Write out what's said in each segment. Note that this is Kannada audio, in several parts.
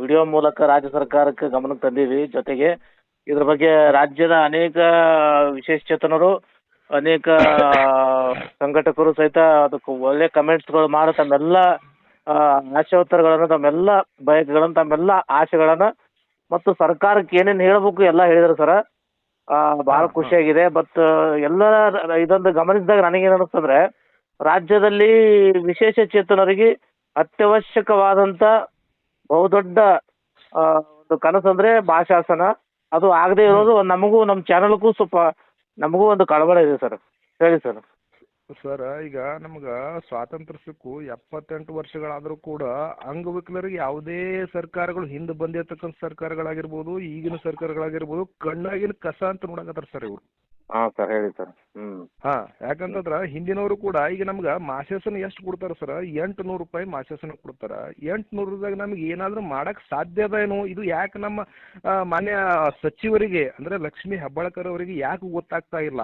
ವಿಡಿಯೋ ಮೂಲಕ ರಾಜ್ಯ ಸರ್ಕಾರಕ್ಕೆ ಗಮನಕ್ಕೆ ತಂದೀವಿ. ಜೊತೆಗೆ ಇದ್ರ ಬಗ್ಗೆ ರಾಜ್ಯದ ಅನೇಕ ವಿಶೇಷಚೇತನರು ಅನೇಕ ಸಂಘಟಕರು ಸಹಿತ ಅದಕ್ಕೆ ಒಳ್ಳೆ ಕಮೆಂಟ್ಸ್ಗಳು ಮಾಡಿ ತಮ್ಮೆಲ್ಲ ಆಶೋತ್ತರಗಳನ್ನು ತಮ್ಮೆಲ್ಲ ಬಯಕೆಗಳನ್ನು, ತಮ್ಮೆಲ್ಲ ಆಶೆಗಳನ್ನ ಮತ್ತು ಸರ್ಕಾರಕ್ಕೆ ಏನೇನು ಹೇಳಬೇಕು ಎಲ್ಲ ಹೇಳಿದ್ರು ಸರ್. ಬಹಳ ಖುಷಿಯಾಗಿದೆ. ಬಟ್ ಎಲ್ಲ ಇದೊಂದು ಗಮನಿಸಿದಾಗ ನನಗೇನು ಅನಿಸ್ತಂದ್ರೆ, ರಾಜ್ಯದಲ್ಲಿ ವಿಶೇಷ ಚೇತನರಿಗೆ ಅತ್ಯವಶ್ಯಕವಾದಂಥ ಬಹುದೊಡ್ಡ ಒಂದು ಕನಸಂದ್ರೆ ಭಾಷಾಸನ. ಅದು ಆಗದೆ ಇರೋದು ನಮಗೂ ನಮ್ಮ ಚಾನಲ್ಗೂ ಸ್ವಲ್ಪ, ನಮಗೂ ಒಂದು ಕಳವಳ ಇದೆ ಸರ್. ಹೇಳಿ ಸರ್. ಸರ್ ಈಗ ನಮ್ಗ ಸ್ವಾತಂತ್ರ್ಯ ಸಿಕ್ಕು ಎಪ್ಪತ್ತೆಂಟು ವರ್ಷಗಳಾದರೂ ಕೂಡ ಅಂಗವಿಕಲರಿಗೆ ಯಾವುದೇ ಸರ್ಕಾರಗಳು ಹಿಂದೆ ಬಂದಿರ್ತಕ್ಕಂಥ ಸರ್ಕಾರಗಳಾಗಿರ್ಬೋದು ಈಗಿನ ಸರ್ಕಾರಗಳಾಗಿರ್ಬೋದು ಕಣ್ಣಾಗಿನ ಕಸ ಅಂತ ನೋಡಕತ್ತಾರ ಸರ್ ಇವರು. ಹಾಂ ಸರ್ ಹೇಳಿ ಸರ್. ಹಾ ಯಾಕಂತಂದ್ರ ಹಿಂದಿನವರು ಕೂಡ ಈಗ ನಮ್ಗ ಮಾಸೇಸನ್ ಎಷ್ಟು ಕೊಡ್ತಾರ ಸರ್? ಎಂಟು ನೂರು ರೂಪಾಯಿ ಮಾಸೇಸನ್ ಕೊಡ್ತಾರ. ಎಂಟು ನೂರದಾಗ ನಮ್ಗೆ ಏನಾದ್ರೂ ಮಾಡಕ್ ಸಾಧ್ಯ ಅದೇನು ಇದು ಯಾಕೆ ನಮ್ಮ ಮಾನ್ಯ ಸಚಿವರಿಗೆ ಅಂದ್ರೆ ಲಕ್ಷ್ಮಿ ಹೆಬ್ಬಾಳ್ಕರ್ ಅವರಿಗೆ ಯಾಕೆ ಗೊತ್ತಾಗ್ತಾ ಇಲ್ಲ?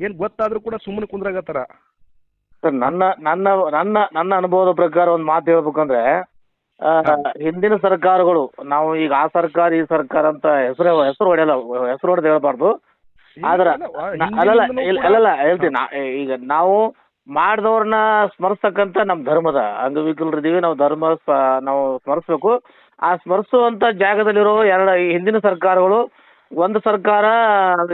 ಏನ್ ಗೊತ್ತಾದ್ರೂ ಕೂಡ ಸುಮ್ಮನೆ ಕುಂದ್ರಾಗತ್ತಾರ? ಸರ್ ನನ್ನ ನನ್ನ ನನ್ನ ನನ್ನ ಅನುಭವದ ಪ್ರಕಾರ ಒಂದು ಮಾತು ಹೇಳ್ಬೇಕಂದ್ರೆ ಆ, ಹಿಂದಿನ ಸರ್ಕಾರಗಳು ನಾವು ಈಗ ಆ ಸರ್ಕಾರ ಈ ಸರ್ಕಾರ ಅಂತ ಹೆಸರು ಹೆಸರು ಹೊಡೆಯಲ್ಲ ಹೆಸರು ಹೊಡೆದು ಹೇಳ್ಬಾರ್ದು. ಆದ್ರ ಅಲ್ಲ ಅಲ್ಲಲ್ಲ ಇಲ್ಲ- ಅಲ್ಲಲ್ಲ ಹೇಳ್ತೀನಿ ನಾ- ಈಗ ನಾವು ಮಾಡಿದವ್ರನ್ನ ಸ್ಮರಿಸ್ತಕ್ಕಂತ ನಮ್ ಧರ್ಮದ ಅಂಗವಿಕಲರಿದ್ದೀವಿ ನಾವು ಧರ್ಮ ನಾವು ಸ್ಮರಿಸ್ಬೇಕು. ಆ ಸ್ಮರಿಸುವಂತ ಜಾಗದಲ್ಲಿರೋ ಎರಡ ಈ ಹಿಂದಿನ ಸರ್ಕಾರಗಳು ಒಂದು ಸರ್ಕಾರ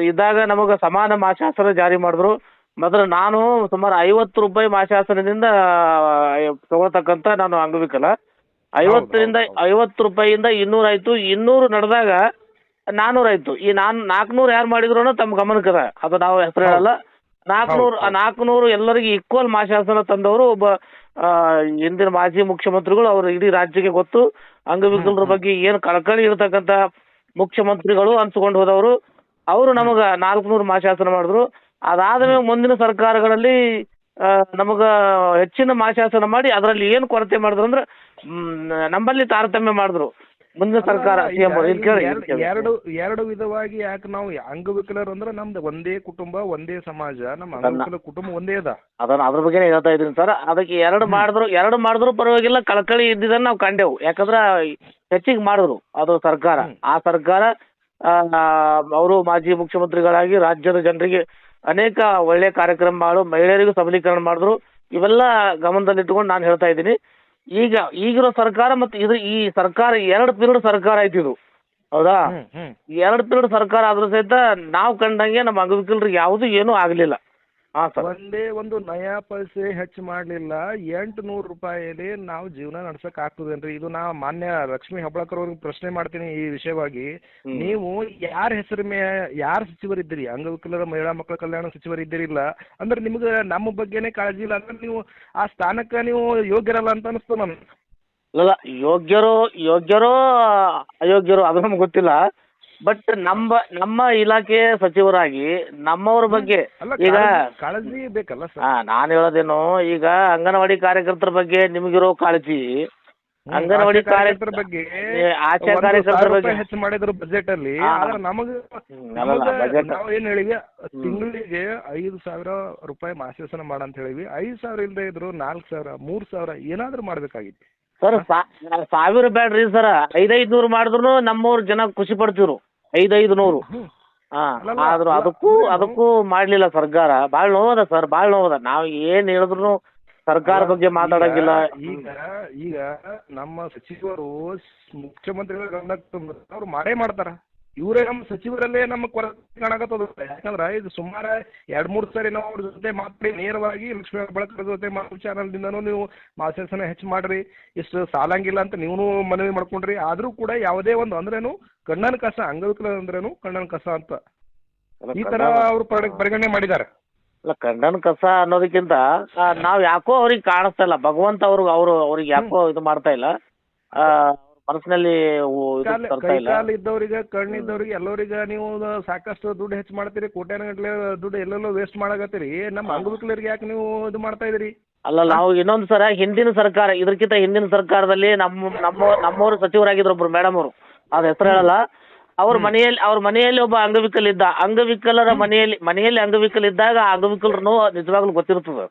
ಇದ್ದಾಗ ನಮಗೆ ಸಮಾನ ಮಾಶಾಸನ ಜಾರಿ ಮಾಡಿದ್ರು. ಮೊದಲು ನಾನು ಸುಮಾರು ಐವತ್ತು ರೂಪಾಯಿ ಮಾಶಾಸನದಿಂದ ತಗೊಳ್ತಕ್ಕಂಥ ನಾನು ಅಂಗವಿಕಲ. ಐವತ್ತರಿಂದ ಐವತ್ತು ರೂಪಾಯಿಯಿಂದ ಇನ್ನೂರು ಆಯ್ತು. ಇನ್ನೂರು ನಡೆದಾಗ ನಾನ್ನೂರು ಆಯ್ತು. ಈ ನಾನ್ ನಾಲ್ಕುನೂರು ಯಾರು ಮಾಡಿದ್ರು ತಮ್ಮ ಗಮನಕ್ಕದ ಅದು. ನಾವು ಹೆಸರು ಹೇಳಲ್ಲ. ನಾಲ್ಕುನೂರು ನಾಲ್ಕುನೂರು ಎಲ್ಲರಿಗೂ ಈಕ್ವಲ್ ಮಾಶಾಸನ ತಂದವರು ಒಬ್ಬ ಹಿಂದಿನ ಮಾಜಿ ಮುಖ್ಯಮಂತ್ರಿಗಳು ಅವರು ಇಡೀ ರಾಜ್ಯಕ್ಕೆ ಗೊತ್ತು. ಅಂಗವಿಕಲರ ಬಗ್ಗೆ ಏನು ಕಳಕಳಿ ಇರತಕ್ಕಂಥ ಮುಖ್ಯಮಂತ್ರಿಗಳು ಅನ್ಸ್ಕೊಂಡು ಹೋದವರು. ಅವರು ನಮಗ ನಾಲ್ಕುನೂರು ಮಾಶಾಸನ ಮಾಡಿದ್ರು. ಅದಾದ ಮೇಲೆ ಮುಂದಿನ ಸರ್ಕಾರಗಳಲ್ಲಿ ನಮಗ ಹೆಚ್ಚಿನ ಮಾಶಾಸನ ಮಾಡಿ ಅದರಲ್ಲಿ ಏನು ಕೊರತೆ ಮಾಡಿದ್ರು ಅಂದ್ರೆ ನಮ್ಮಲ್ಲಿ ತಾರತಮ್ಯ ಮಾಡಿದ್ರು. ಮುಂದಿನ ಸರ್ಕಾರ ಸಿ ಎಂ ಅವರು ಇಲ್ಲಿ ಕೇಳಿ ಎರಡು ಎರಡು ವಿಧವಾಗಿ ಯಾಕೆ ನಾವು ಅಂಗವಿಕಲರು ಅಂದ್ರೆ ನಮ್ದು ಒಂದೇ ಕುಟುಂಬ ಒಂದೇ ಸಮಾಜ ನಮ್ಮ ಅಂಗವಿಕಲ ಕುಟುಂಬ ಒಂದೇ ಅದ. ಅದನ್ನ ಅದ್ರ ಬಗ್ಗೆನೇ ಹೇಳ್ತಾ ಇದ್ದೀನಿ ಸರ್. ಅದಕ್ಕೆ ಎರಡು ಮಾಡಿದ್ರು ಎರಡು ಮಾಡಿದ್ರು ಪರವಾಗಿಲ್ಲ ಕಳಕಳಿ ಇದ್ದಿದ್ದನ್ನ ನಾವು ಕಂಡೆವು. ಯಾಕಂದ್ರೆ ಹೆಚ್ಚಿಗೆ ಮಾಡಿದ್ರು ಅದು ಸರ್ಕಾರ. ಆ ಸರ್ಕಾರ ಅವರು ಮಾಜಿ ಮುಖ್ಯಮಂತ್ರಿಗಳಾಗಿ ರಾಜ್ಯದ ಜನರಿಗೆ ಅನೇಕ ಒಳ್ಳೆ ಕಾರ್ಯಕ್ರಮ ಮಾಡು ಮಹಿಳೆಯರಿಗೂ ಸಬಲೀಕರಣ ಮಾಡಿದ್ರು. ಇವೆಲ್ಲ ಗಮನದಲ್ಲಿಟ್ಟುಕೊಂಡು ನಾನು ಹೇಳ್ತಾ ಇದ್ದೀನಿ. ಈಗ ಈಗಿರೋ ಸರ್ಕಾರ ಮತ್ತು ಇದು ಈ ಸರ್ಕಾರ ಎರಡು ಪಿರಡ್ ಸರ್ಕಾರ ಐತಿ ಇದು. ಹೌದಾ? ಎರಡು ಪೀರಿಯಡ್ ಸರ್ಕಾರ ಆದ್ರೂ ಸಹಿತ ನಾವು ಕಂಡಂಗೆ ನಮ್ಮ ಅಂಗವಿಕಲರಿಗೆ ಯಾವುದು ಏನೂ ಆಗಲಿಲ್ಲ. ಹಾಂ ಸರ್. ಒಂದೇ ಒಂದು ನಯಾ ಪೈಸೆ ಹೆಚ್ಚು ಮಾಡಲಿಲ್ಲ ಎಂಟು ನೂರು ರೂಪಾಯಿಯಲ್ಲಿ ನಾವು ಜೀವನ ನಡ್ಸಕ್ ಆಗ್ತದೇನ್ರಿ? ಇದು ನಾ ಮಾನ್ಯ ಲಕ್ಷ್ಮೀ ಹೆಬ್ಬಾಳ್ಕರ್ ಅವ್ರಿಗೆ ಪ್ರಶ್ನೆ ಮಾಡ್ತೀನಿ ಈ ವಿಷಯವಾಗಿ. ನೀವು ಯಾರ ಹೆಸರು ಮೇ ಯಾರ ಸಚಿವರಿದ್ದೀರಿ ಅಂಗವಿಕಲರ ಮಹಿಳಾ ಮಕ್ಕಳ ಕಲ್ಯಾಣ ಸಚಿವರಿದ್ದೀರಿಲ್ಲ ಅಂದ್ರೆ ನಿಮ್ಗೆ ನಮ್ಮ ಬಗ್ಗೆನೇ ಕಾಳಜಿ ಇಲ್ಲ. ಅಂದ್ರೆ ನೀವು ಆ ಸ್ಥಾನಕ್ಕೆ ನೀವು ಯೋಗ್ಯರಲ್ಲ ಅಂತ ಅನಿಸ್ತು ನಮ್ಗೆ. ಅಲ್ಲ ಯೋಗ್ಯರು ಯೋಗ್ಯರೋ ಅಯೋಗ್ಯರು ಅದು ನಮ್ಗೆ ಗೊತ್ತಿಲ್ಲ. ಬಟ್ ನಮ್ಮ ನಮ್ಮ ಇಲಾಖೆ ಸಚಿವರಾಗಿ ನಮ್ಮವ್ರ ಬಗ್ಗೆ ಅಲ್ಲ ಈಗ ಕಾಳಜಿ- ಕಾಳಜಿ ಬೇಕಲ್ಲ ಸರ್? ಹಾ ನಾನು ಹೇಳೋದೇನು ಈಗ ಅಂಗನವಾಡಿ ಕಾರ್ಯಕರ್ತರ ಬಗ್ಗೆ ನಿಮಗಿರೋ ಕಾಳಜಿ. ಅಂಗನವಾಡಿ ಕಾರ್ಯಕರ್ತರ ಬಗ್ಗೆ ಏ, ಆಶಾ ಒಂದು ಕಾರ್ಯಕರ್ತರ ಸಾವಿರ ಬಗ್ಗೆ ರೂಪಾಯಿ ಹೆಚ್ಚು ಮಾಡಿದ್ರು ಬಜೆಟ್ ಅಲ್ಲಿ ಹಾ. ಆದ್ರೆ ನಮಗ ಹ್ಮ್, ಅಲ್ಲಲ್ಲ, ನಮಗ budget- ನಾವ್ ಏನ್ ಹೇಳಿವಿ ತಿಂಗಳಿಗೆ ಐದು ಸಾವಿರ ರೂಪಾಯಿ ಮಾಸಾಸನ ಮಾಡ ಅಂತ ಹೇಳಿವಿ ಐದು ಸಾವಿರ ಇಲ್ದೇ ಇದ್ರು ನಾಲ್ಕ್ ಸಾವಿರ ಮೂರ್ ಸಾವಿರ ಏನಾದ್ರೂ ಮಾಡ್ಬೇಕಾಗಿತ್ತು. ಸರ್ ಸಾವಿರ ಬೇಡ್ರಿ ಸರ್. ಐದೈದ್ ನೂರು ಮಾಡಿದ್ರು ನಮ್ಮವ್ರ ಜನ ಖುಷಿ ಪಡ್ತಿರು ಐದೈದು ನೂರು ಹಾ ಆದ್ರೂ ಅದಕ್ಕೂ ಅದಕ್ಕೂ ಮಾಡ್ಲಿಲ್ಲ ಸರ್ಕಾರ. ಭಾಳ ನೋವದ ಸರ್ ಭಾಳ ನೋವದ. ನಾವು ಏನ್ ಹೇಳಿದ್ರು ಸರ್ಕಾರ ಬಗ್ಗೆ ಮಾತಾಡಂಗಿಲ್ಲ. ಈಗ ಈಗ ನಮ್ಮ ಸಚಿವರು ಮುಖ್ಯಮಂತ್ರಿಗಳ ಗಮನಕ್ಕೆ ತಂದ್ರೆ ಅವ್ರು ಮಾಡೇ ಮಾಡ್ತಾರ. ಇವರೇ ನಮ್ಮ ಸಚಿವರಲ್ಲೇ ನಮ್ಮ ಕೊರತೆ ಕಾಣಕತ್ತದ ಯಾಕಂದ್ರ ಇದು ಸುಮಾರು ಎರಡ್ ಮೂರ್ ಸರಿ ನಾವು ಅವ್ರ ಜೊತೆ ಮಾತಾಡಿ ನೇರವಾಗಿ ಲಕ್ಷ್ಮೀ ಬಳಕರ ಜೊತೆ ಮಾತು ಚಾನಲ್ದಿಂದನೂ ನೀವು ಮಾಸಾಸನ ಹೆಚ್ಚು ಮಾಡ್ರಿ. ಇಷ್ಟು ಸಾಲಂಗಿಲ್ಲ ಅಂತ ನೀವು ಮನವಿ ಮಾಡ್ಕೊಂಡ್ರಿ. ಆದ್ರೂ ಕೂಡ ಯಾವುದೇ ಒಂದು ಅಂದ್ರೇನು ಕಣ್ಣನ ಕಸ ಅಂಗವಿಕಲ ಅಂದ್ರೇನು ಕಣ್ಣನ ಕಸ ಅಂತ. ಈ ತರ ಅವ್ರು ಪರಿ- ಪರಿಗಣನೆ ಮಾಡಿದ್ದಾರೆ. ಅಲ್ಲ ಕಣ್ಣನ್ ಕಸ ಅನ್ನೋದಕ್ಕಿಂತ ನಾವ್ ಯಾಕೋ ಅವ್ರಿಗೆ ಕಾಣಿಸ್ತಾ ಇಲ್ಲ. ಭಗವಂತ ಅವ್ರಿಗೆ ಅವರು ಅವ್ರಿಗೆ ಯಾಕೋ ಇದು ಮಾಡ್ತಾ ಇಲ್ಲ. ಆ, ಮನಸ್ಸಿನಲ್ಲಿ ಇದ್ದವ್ರಿಗೆ ಕಣ್ಣಿದ್ದವ್ರಿಗೆ ಎಲ್ಲರಿಗೆ ನೀವು ಸಾಕಷ್ಟು ದುಡ್ಡು ಹೆಚ್ಚು ಮಾಡ್ತೀರಿ ಕೋಟ್ಯಾನಗಟ್ಲೆ ದುಡ್ಡು ಎಲ್ಲೆಲ್ಲೋ ವೇಸ್ಟ್ ಮಾಡಕತ್ತೀರಿ. ನಮ್ಮ ಅಂಗವಿಕಲರಿಗೆ ಯಾಕೆ ನೀವು ಇದು ಮಾಡ್ತಾ ಇದೀರಿ ಅಲ್ಲ ನಾವು ಇನ್ನೊಂದು ಸರ ಹಿಂದಿನ ಸರ್ಕಾರ ಇದಕ್ಕಿಂತ ಹಿಂದಿನ ಸರ್ಕಾರದಲ್ಲಿ ನಮ್ಮ ನಮ್ಮ ನಮ್ಮವರು ಸಚಿವರಾಗಿದ್ರು ಒಬ್ರು ಮೇಡಮ್ ಅವರು. ಅದ್ ಹೆಸರು ಹೇಳಲ್ಲ. ಅವ್ರ ಮನೆಯಲ್ಲಿ ಅವ್ರ ಮನೆಯಲ್ಲಿ ಒಬ್ಬ ಅಂಗವಿಕಲ ಇದ್ದ. ಅಂಗವಿಕಲರ ಮನೆಯಲ್ಲಿ ಮನೆಯಲ್ಲಿ ಅಂಗವಿಕಲ ಇದ್ದಾಗ ಆ ಅಂಗವಿಕಲರ ನಿಜವಾಗ್ಲೂ ಗೊತ್ತಿರ್ತದೆ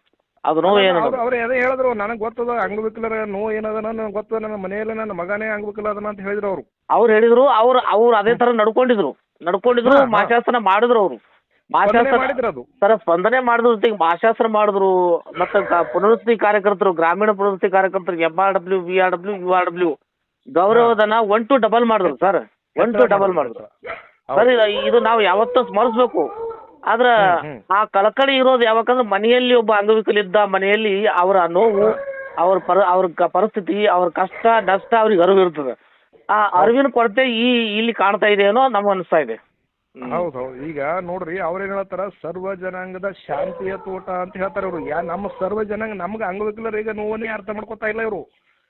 ಅದು ನೋವು ಏನು ಅವ್ರು ಅವ್ರು ಅದೇ ಹೇಳಿದ್ರು ನನಗೆ ಗೊತ್ತದ ಅಂಗವಿಕಲರ ನೋವು ಏನದ ನನಗೆ ಗೊತ್ತದ ನನ್ನ ಮನೆಯಲ್ಲಿ ನನ್ನ ಮಗನೇ ಅಂಗವಿಕಲ ಅದನ ಅಂತ ಹೇಳಿದ್ರು ಅವರು. ಅವ್ರು ಹೇಳಿದ್ರು ಅವ್ರು ಅವ್ರು ಅದೇ ತರ ನಡ್ಕೊಂಡಿದ್ರು. ನಡ್ಕೊಂಡಿದ್ರು. ಮಾಶಾಸನ ಮಾಡಿದ್ರು ಅವರು. ಮಾಶಾಸನ ಅದು. ಸರ ಸ್ಪಂದನೆ ಮಾಡಿದ್ರು ಜೊತೆಗೆ ಭಾಷಾಸನ ಮಾಡಿದ್ರು. ಮತ್ತೆ ಕ- ಕಾರ್ಯಕರ್ತರು ಗ್ರಾಮೀಣ ಪುನರ್ವಸತಿ ಕಾರ್ಯಕರ್ತರು M R W V R W U R W ಗೌರವಧನ ಒನ್ ಟು ಡಬಲ್ ಮಾಡಿದ್ರು ಸರ್. ಒನ್ ಟು ಡಬಲ್ ಮಾಡಿದ್ರು. ಸರ್ ಇದು ನಾವು ಯಾವತ್ತೂ ಸ್ಮರಿಸ್ಬೇಕು. ಆದ್ರ. ಆ ಕಳಕಳಿ ಇರೋದು ಯಾವಾಗಂದ್ರೆ ಮನೆಯಲ್ಲಿ ಒಬ್ಬ ಅಂಗವಿಕಲಿದ್ದ ಮನೆಯಲ್ಲಿ ಅವರ ನೋವು ಅವ್ರ ಪರ ಅವ್ರ ಕ- ಪರಿಸ್ಥಿತಿ ಅವ್ರ ಕಷ್ಟ ನಷ್ಟ ಅವ್ರಿಗೆ ಅರಿವು ಇರ್ತದೆ. ಆ ಅರಿವಿನ ಕೊರತೆ ಈ ಇಲ್ಲಿ ಕಾಣ್ತಾ ಇದೆ ಏನೋ ನಮ್ಗೆ ಅನಿಸ್ತಾ ಇದೆ. ಹೌದು ಹೌದು. ಈಗ ನೋಡ್ರಿ ಅವ್ರೇನ್ ಹೇಳ್ತಾರ? ಸರ್ವ ಜನಾಂಗದ ಶಾಂತಿಯ ತೋಟ ಅಂತ ಹೇಳ್ತಾರ ಇವ್ರು. ಯಾ ನಮ್ಮ ಸರ್ವ ಜನಾಂಗ ನಮ್ಗೆ ಅಂಗವಿಕಲರಿಗೆ ನೋವನ್ನೇ ಅರ್ಥ ಮಾಡ್ಕೊತಾ ಇಲ್ಲ ಇವರು.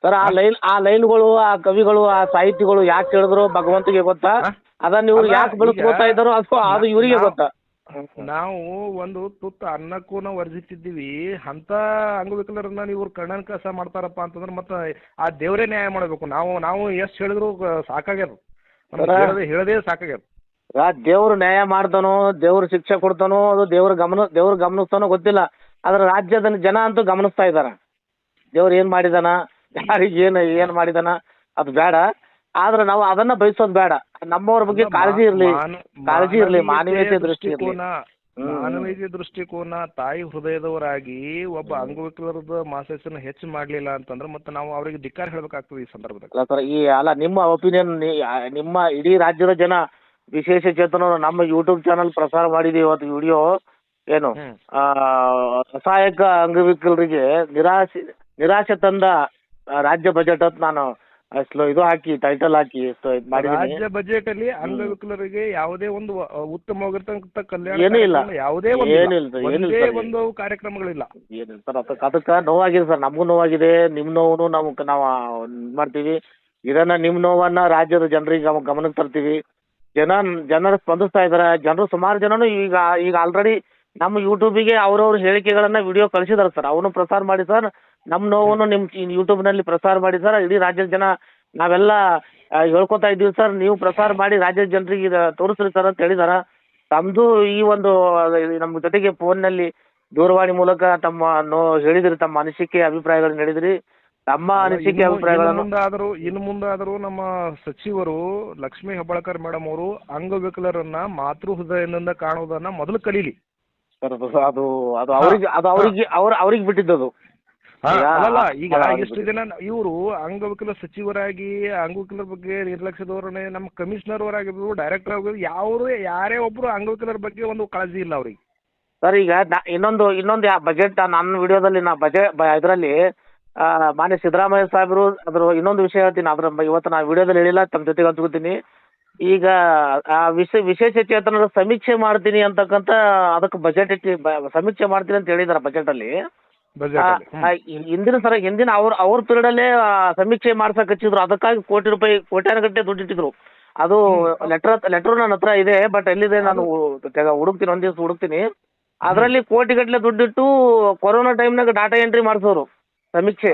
ಸರ್ ಆ ಲೈನ್ ಆ ಲೈನ್ಗಳು ಆ ಕವಿಗಳು ಆ ಸಾಹಿತಿಗಳು ಯಾಕೆ ಹೇಳಿದ್ರು ಭಗವಂತಿಗೆ ಗೊತ್ತಾ? ಹಾ? ಅದನ್ನ ಇವ್ರು ಅಲ್ಲ, ಯಾಕೆ ಬೆಳೆಸ್ಕೋತಾ ಈಗ ಇದ್ದಾರೋ ಅದು ಅದು ಇವರಿಗೆ ಗೊತ್ತಾ? ನಾವು ಒಂದು ತುತ್ತು ಅನ್ನಕ್ಕೂ ನಾವು ವರ್ಜಿಸಿದ್ದೀವಿ ಅಂತ ಅಂಗವಿಕಲರನ್ನ ನೀವು ಕಣ್ಣನ್ ಕಸ ಮಾಡ್ತಾರಪ್ಪ ಅಂತಂದ್ರೆ ಮತ್ತೆ ಆ ದೇವರೇ ನ್ಯಾಯ ಮಾಡಬೇಕು. ನಾವು ನಾವು ಎಷ್ಟು ಹೇಳಿದ್ರು ಸಾಕಾಗ್ಯದ. ಹೇಳದೆ ಸಾಕಾಗ್ಯದ. ದೇವ್ರು ನ್ಯಾಯ ಮಾಡ್ತಾನೋ ದೇವ್ರು ಶಿಕ್ಷೆ ಕೊಡ್ತಾನೋ ಅದು ದೇವ್ರ ಗಮನ ದೇವ್ರ ಗಮನಿಸ್ತಾನೋ ಗೊತ್ತಿಲ್ಲ. ಆದ್ರೆ ರಾಜ್ಯದ ಜನ ಅಂತೂ ಗಮನಿಸ್ತಾ ಇದಾರ. ದೇವ್ರು ಏನ್ ಮಾಡಿದಾನ ಯಾರಿಗೆ ಏನು ಏನ್ ಮಾಡಿದಾನ ಅದು ಬೇಡ. ಆದ್ರೆ ನಾವು ಅದನ್ನ ಬಯಸೋದು ಬೇಡ. ನಮ್ಮವ್ರ ಬಗ್ಗೆ ಕಾಳಜಿ ಇರ್ಲಿ ಕಾಳಜಿ ಇರ್ಲಿ ಮಾನವೀಯತೆ ದೃಷ್ಟಿ ಇರ್ಲಿ. ದೃಷ್ಟಿಕೋನ ಹ್ಮ್. ಮಾನವೀಯ ದೃಷ್ಟಿಕೋನ ತಾಯಿ ಹೃದಯದವರಾಗಿ ಒಬ್ಬ ಅಂಗವಿಕಲರದ ಮಾಸೆಸನ್ನ ಹೆಚ್ಚು ಮಾಡ್ಲಿಲ್ಲ ಅಂತಂದ್ರೆ ಮತ್ತೆ ನಾವು ಅವರಿಗೆ ಧಿಕ್ಕಾರ ಹೇಳ್ಬೇಕಾಗ್ತದೆ ಈ ಸಂದರ್ಭದಲ್ಲಿ. ಅಲ್ಲ ಸರ್ ಈ ಅಲ್ಲ ನಿಮ್ಮ ಒಪಿನಿಯನ್ ನಿಮ್ಮ ಇಡೀ ರಾಜ್ಯದ ಜನ ವಿಶೇಷ ಚೇತನರು ನಮ್ಮ ಯೂಟ್ಯೂಬ್ ಚಾನಲ್ ಪ್ರಸಾರ ಮಾಡಿದ ಇವತ್ತು ವಿಡಿಯೋ ಏನು? ಆ, ಅಸಹಾಯಕ ಅಂಗವಿಕಲರಿಗೆ ನಿರಾಶೆ ನಿರಾಶೆ ತಂದ ರಾಜ್ಯ ಬಜೆಟ್ ಅಂತ ನಾನು ಸ್ಲೋ- ಇದು ಹಾಕಿ ಟೈಟಲ್ ಹಾಕಿ ಸೊ ಇದ್ ಮಾಡಿದೀನಿ. ರಾಜ್ಯ ಬಜೆಟ್ ಅಲ್ಲಿ ಅಂಗವಿಕಲರಿಗೆ ಯಾವುದೇ ಒಂದು ಉತ್ತಮವಾಗಿರ್ತಕ್ಕಂಥ ಕಲ್ಯಾಣ ಏನೂ ಇಲ್ಲ. ಕಾರ್ಯಕ್ರಮ ಯಾವುದೇ ಒಂದು ಏನಿಲ್ಲ ಸರ್, ಏನಿಲ್ಲ ಒಂದೇ ಸರ್. ಒಂದು ಕಾರ್ಯಕ್ರಮಗಳಿಲ್ಲ. ಏನಿಲ್ಲ ಸರ್ ಅದಕ್ಕೆ ಅದಕ್ಕೆ ನೋವಾಗಿದೆ ಸರ್ ನಮಗೂ ನೋವಾಗಿದೆ ನಿಮ್ಮ ನೋವು ನಮ್ಗೆ ನಾವು ಇದ್ ಮಾಡ್ತೀವಿ. ಇದನ್ನ ನಿಮ್ಮ ನೋವನ್ನ ರಾಜ್ಯದ ಜನರಿಗೆ ಗಮ- ಗಮನಕ್ಕೆ ತರ್ತೀವಿ. ಜನ ಜನರು ಸ್ಪಂದಿಸ್ತಾ ಇದಾರೆ ಜನರು ಸುಮಾರು ಜನನು ಈಗ ಈಗ ಆಲ್ರೆಡಿ ನಮ್ಮ ಯೂಟ್ಯೂಬಿಗೆ ಅವ್ರವ್ರ ಹೇಳಿಕೆಗಳನ್ನ ವಿಡಿಯೋ ಕಳಿಸಿದಾರೆ ಸರ್ ಅವನು ಪ್ರಸಾರ ಮಾಡಿ ಸರ್ ನಮ್ಮ ನೋವನ್ನು ನಿಮ್ಮ ಯೂಟ್ಯೂಬ್ನಲ್ಲಿ ಪ್ರಸಾರ ಮಾಡಿ ಸರ್ ಇಡೀ ರಾಜ್ಯದ ಜನ ನಾವೆಲ್ಲ ಹೇಳ್ಕೊತಾ ಇದ್ದೀವಿ ಸರ್ ನೀವು ಪ್ರಸಾರ ಮಾಡಿ ರಾಜ್ಯದ ಜನರಿಗೆ ಇದು ತೋರಿಸ್ರಿ ಸರ್ ಅಂತ ಹೇಳಿದಾರ. ತಮ್ದು ಈ ಒಂದು ನಮ್ ನಮ್ಮ ಜೊತೆಗೆ ಫೋನ್ನಲ್ಲಿ ದೂರವಾಣಿ ಮೂಲಕ ತಮ್ಮ ನೋ ಹೇಳಿದ್ರಿ ತಮ್ಮ ಅನಿಸಿಕೆ ಅಭಿಪ್ರಾಯಗಳನ್ನ ಹೇಳಿದ್ರಿ. ತಮ್ಮ ಅನಿಸಿಕೆ ಅಭಿಪ್ರಾಯಗಳನ್ನು ಮುಂದಾದರೂ ಇನ್ನು ಮುಂದಾದರೂ ನಮ್ಮ ಸಚಿವರು ಲಕ್ಷ್ಮೀ ಹೆಬ್ಬಾಳ್ಕರ್ ಮೇಡಮ್ ಅವರು ಅಂಗವಿಕಲರನ್ನ ಮಾತೃ ಹೃದಯದಿಂದ ಕಾಣುವುದನ್ನ ಮೊದಲು ಕಲೀಲಿ. ಸರ್ ಅದು ಅದು ಅದು ಅವ್ರಿಗೆ ಅದು ಅವ್ರಿಗೆ ಅವ್ರ ಅವ್ರಿಗೆ ಬಿಟ್ಟಿದ್ದದು. ಈಗ ಅಲ್ಲಲ್ಲ ಈಗ ಅಲ್ಲ, ಎಷ್ಟು ಜನ ಇವರು ಅಂಗವಿಕಲ ಸಚಿವರಾಗಿ ಅಂಗವಿಕಲರ ಬಗ್ಗೆ ನಿರ್ಲಕ್ಷ್ಯ ಧೋರಣೆ ನಮ್ಮ ಕಮಿಷನರ್ ಅವರಾಗಿರ್ಬೋದು ಡೈರೆಕ್ಟರ್ ಆಗಿರ್ಬೋದು ಯಾರು ಯಾರೇ ಒಬ್ರು ಅಂಗವಿಕಲರ ಬಗ್ಗೆ ಒಂದು ಕಾಳಜಿ ಇಲ್ಲ ಅವ್ರಿಗೆ. ಸರ್ ಈಗ ನಾ- ಇನ್ನೊಂದು ಇನ್ನೊಂದು ಬಜೆಟ್ ನನ್ನ ವಿಡಿಯೋದಲ್ಲಿ ನಾ ಬಜೆಟ್ ಇದರಲ್ಲಿ ಮಾನ್ಯ ಸಿದ್ದರಾಮಯ್ಯ ಸಾಹೇಬರು ಅದ್ರ ಇನ್ನೊಂದು ವಿಷಯ ಹೇಳ್ತೀನಿ. ಅದ್ರ ಬ- ಇವತ್ತು ನಾ ವಿಡಿಯೋದಲ್ಲಿ ಹೇಳಿಲ್ಲ ತಮ್ಮ ಜೊತೆಗೆ ಹಂಚ್ಕೊತೀನಿ ಈಗ ಆ ವಿಷ ವಿಶೇಷ ಚೇತನರ ಸಮೀಕ್ಷೆ ಮಾಡ್ತೀನಿ ಅಂತಕ್ಕಂತ ಅದಕ್ಕೆ ಬಜೆಟ್ ಇಟ್ಟು ಸಮೀಕ್ಷೆ ಮಾಡ್ತೀನಿ ಅಂತ ಹೇಳಿದಾರೆ ಬಜೆಟಲ್ಲಿ ಹಿಂದಿನ ಸರ ಹಿಂದಿನ ಅವ್ರ ಅವ್ರ ಪೀರಿಯಡಲ್ಲೇ ಸಮೀಕ್ಷೆ ಮಾಡ್ಸಕ್ ಹಚ್ಚಿದ್ರು. ಅದಕ್ಕಾಗಿ ಕೋಟಿ ರೂಪಾಯಿ ಕೋಟ್ಯಾನುಗಟ್ಟಲೆ ದುಡ್ಡು ಇಟ್ಟಿದ್ರು. ಅದು ಲೆಟರ್ ಲೆಟರ್ ನನ್ನ ಹತ್ರ ಇದೆ ಬಟ್ ಎಲ್ಲಿದೆ ನಾನು ಹುಡುಕ್ತೀನಿ ಒಂದ್ ದಿವಸ ಹುಡುಕ್ತೀನಿ. ಅದರಲ್ಲಿ ಕೋಟಿಗಟ್ಟಲೆ ದುಡ್ಡಿಟ್ಟು ಕೊರೋನಾ ಟೈಮ್ನಾಗ ಡಾಟಾ ಎಂಟ್ರಿ ಮಾಡಿಸೋರು. ಸಮೀಕ್ಷೆ.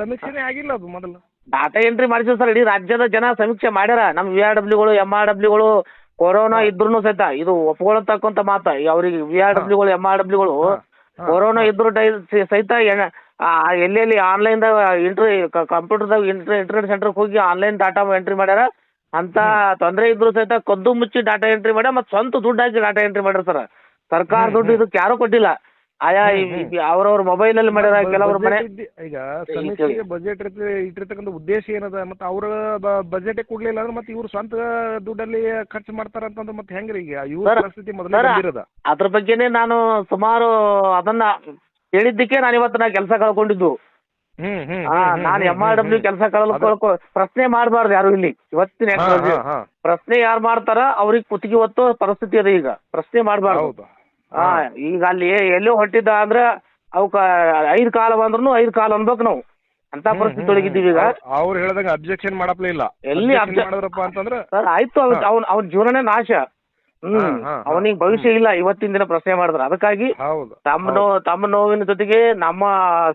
ಸಮೀಕ್ಷೆನೇ ಆಗಿಲ್ಲ ಅದು ಮೊದಲು. ಡಾಟಾ ಎಂಟ್ರಿ ಮಾಡಿಸಿದ್ರು ಸರ್ ಇಡೀ ರಾಜ್ಯದ ಜನ ಸಮೀಕ್ಷೆ ಮಾಡ್ಯಾರ. ನಮ್ ವಿ ಆರ್ ಡಬ್ಲ್ಯೂಗಳು ಎಂ ಆರ್ ಡಬ್ಲ್ಯೂಗಳು ಕೊರೋನಾ ಇದ್ರು ಸಹಿತ ಇದು ಒಪ್ಕೊಳತಕ್ಕಂತ ಮಾತ. ಈ ಅವ್ರಿಗೆ ವಿ ಆರ್ ಡಬ್ಲ್ಯೂಗಳು ಎಂ ಆರ್ ಡಬ್ಲ್ಯೂಗಳು ಕೊರೋನಾ ಇದ್ರು ಟೈ ಸ- ಸಹಿತ ಎಲ್ಲೆಲ್ಲಿ ಆನ್ಲೈನ್ದಾಗ ಇಂಟ್ರಿ ಕಂಪ್ಯೂಟರ್ದಾಗ ಇಂಟ್ರಿ ಇಂಟರ್ನೆಟ್ ಸೆಂಟರ್ ಹೋಗಿ ಆನ್ಲೈನ್ ಡಾಟಾ ಎಂಟ್ರಿ ಮಾಡ್ಯಾರ. ಅಂತ ತೊಂದರೆ ಇದ್ರು ಸಹಿತ ಕದ್ದು ಮುಚ್ಚಿ ಡಾಟಾ ಎಂಟ್ರಿ ಮಾಡ್ಯಾರ ಮತ್ತು ಸ್ವಂತ ದುಡ್ಡು ಹಾಕಿ ಡಾಟಾ ಎಂಟ್ರಿ ಮಾಡ್ಯಾರ ಸರ್. ಸರ್ಕಾರ ದುಡ್ಡು ಇದಕ್ಕೆ ಯಾರು ಕೊಟ್ಟಿಲ್ಲ. ಆಯಾ ಅವ್ರವ್ರ ಮೊಬೈಲಲ್ಲಿ ಮಾಡ್ಯಾರ ಕೆಲವ್ರ ಮನೆ ಈಗ ಸಮೀಕ್ಷೆಗೆ ಬಜೆಟ್ ಇಟ್ಟಿರ್ತಕ್ಕಂತ ಉದ್ದೇಶ ಏನದ? ಮತ್ತೆ ಅವ್ರ ಬಜೆಟ್ ಕೊಡ್ಲಿಲ್ಲ ಅಂದ್ರೆ ಮತ್ತೆ ಇವ್ರು ಸ್ವಂತ ದುಡ್ಡಲ್ಲಿ ಖರ್ಚು ಮಾಡ್ತಾರ ಅಂತಂದ್ರೆ ಮತ್ತೆ ಹೆಂಗ್ರಿ ಈಗ? ಇವ್ರ ಪರಿಸ್ಥಿತಿ ಮೊದಲೇ ಬಂದಿರೋದ. ಅದ್ರ ಬಗ್ಗೆನೇ ನಾನು ಸುಮಾರು ಅದನ್ನ ಹೇಳಿದ್ದಕ್ಕೆ ನಾನು ಇವತ್ತು ನಾ ಕೆಲಸ ಕಳ್ಕೊಂಡಿದ್ದು. ನಾನು ಎಂ ಆರ್ ಡಬ್ಲ್ಯೂ ಕೆಲಸ ಕಳ್ಕೊ ಪ್ರಶ್ನೆ ಮಾಡಬಾರ್ದು ಯಾರು ಇಲ್ಲಿ? ಇವತ್ತಿನ. ಪ್ರಶ್ನೆ ಯಾರು ಮಾಡ್ತಾರ ಅವ್ರಿಗೆ ಕುತ್ತಿಗೆ ಹೊತ್ತು ಪರಿಸ್ಥಿತಿ ಅದ ಈಗ. ಪ್ರಶ್ನೆ ಮಾಡಬಾರ್ದು. ಹಾ ಈಗ ಅಲ್ಲಿ ಎಲ್ಲೋ ಹೊಟ್ಟಿದ್ದ ಅಂದ್ರ ಅವಕ್ಕ ಐದ್ ಕಾಲ ಬಂದ್ರು ಐದ್ ಕಾಲ ಅನ್ಬೇಕು ನಾವು. ಅಂತ ಪರಿಸ್ಥಿತಿ ತೊಡಗಿದ್ದೀವಿ ಈಗ. ಅವ್ರು ಹೇಳ್ದಂಗ ಅಬ್ಜೆಕ್ಷನ್ ಮಾಡಪ್ಲೇ ಇಲ್ಲ. ಎಲ್ಲಿ Objection obje- ಮಾಡಿದ್ರಪ್ಪ ಅಂತಂದ್ರೆ ಸರ್ ಆಯ್ತು ಅವ್ನ್ ಅವ್ನ ಅವ್ನ ಜೀವನನೇ ನಾಶ. ಹ್ಮ್ ಹಾ, ಹಾ, ಹಾ. ಅವನಿಗೆ ಭವಿಷ್ಯ ಇಲ್ಲ ಇವತ್ತಿನ ದಿನ ಪ್ರಶ್ನೆ ಮಾಡಿದ್ರ. ಅದಕ್ಕಾಗಿ ಹೌದು ತಮ್ಮ ನೋ ತಮ್ಮ ನೋವಿನ ಜೊತೆಗೆ ನಮ್ಮ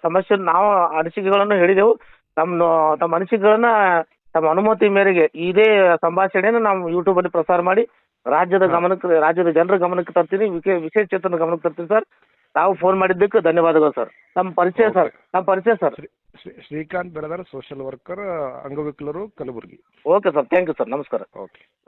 ಸಮಸ್ಯೆ ನಾವು ಅನಿಸಿಕೆಗಳನ್ನು ಹೇಳಿದೆವು. ತಮ್ಮ ನೋ- ತಮ್ಮ ಅನಿಸಿಕೆಗಳನ್ನ ತಮ್ಮ ಅನುಮತಿ ಮೇರೆಗೆ ಇದೇ ಸಂಭಾಷಣೆಯನ್ನು ನಾವು ಯೂಟ್ಯೂಬ್ ಅಲ್ಲಿ ಪ್ರಸಾರ ಮಾಡಿ ರಾಜ್ಯದ ಗಮನಕ್ಕೆ ರಾಜ್ಯದ ಜನರ ಗಮನಕ್ಕೆ ತರ್ತೀನಿ ವಿಕೆ- ವಿಶೇಷ ಚೇತನ ಗಮನಕ್ಕೆ ತರ್ತೀನಿ ಸರ್. ತಾವು ಫೋನ್ ಮಾಡಿದ್ದಕ್ಕೆ ಧನ್ಯವಾದಗಳು ಸರ್. ನಮ್ಮ ಪರಿಚಯ ಸರ್. ನಮ್ಮ ಪರಿಚಯ ಸರ್. ಶ್ರೀ ಶ್ರೀ- ಶ್ರೀಕಾಂತ್ ಬೆಳದಾರ್ ಸೋಷಿಯಲ್ ವರ್ಕರ್ ಅಂಗವಿಕಲರು Kalaburagi. Okay sir thank you sir ನಮಸ್ಕಾರ. ಓಕೆ